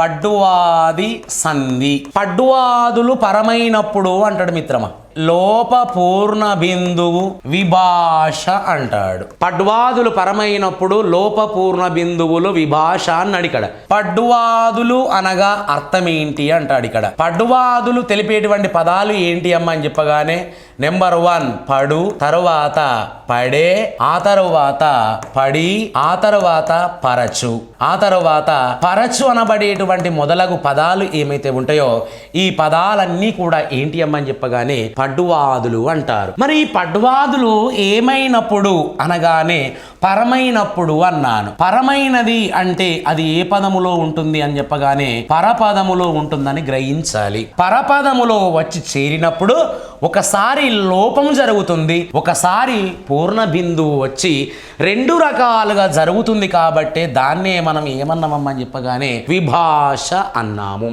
పడ్డువాది సంధి. పడ్డువాదులు పరమైనప్పుడు అంటాడు మిత్రమా. లోప పూర్ణ బిందువు విభాష అంటాడు. పడ్వాదులు పరమైనప్పుడు లోప పూర్ణ బిందువులు విభాష అన్నాడు ఇక్కడ పడ్డువాదులు అనగా అర్థం ఏంటి అంటాడు ఇక్కడ పడ్వాదులు తెలిపేటువంటి పదాలు ఏంటి అమ్మ అని చెప్పగానే నెంబర్ వన్ పడు తరువాత పడే ఆ తరువాత పడి ఆ తరువాత పరచు. ఆ తరువాత పరచు అనబడేటువంటి మొదలగు పదాలు ఏమైతే ఉంటాయో ఈ పదాలన్నీ కూడా ఏంటి అమ్మని చెప్పగానే పడ్డువాదులు అంటారు. మరి ఈ పడ్డువాదులు ఏమైనప్పుడు అనగానే పరమైనప్పుడు అన్నాను. పరమైనది అంటే అది ఏ పదములో ఉంటుంది అని చెప్పగానే పరపదములో ఉంటుందని గ్రహించాలి. పరపదములో వచ్చి చేరినప్పుడు ఒకసారి లోపం జరుగుతుంది. ఒకసారి పూర్ణ బిందువు వచ్చి రెండు రకాలుగా జరుగుతుంది కాబట్టి దాన్నే మనం ఏమన్నామమ్మని చెప్పగానే విభాష అన్నాము.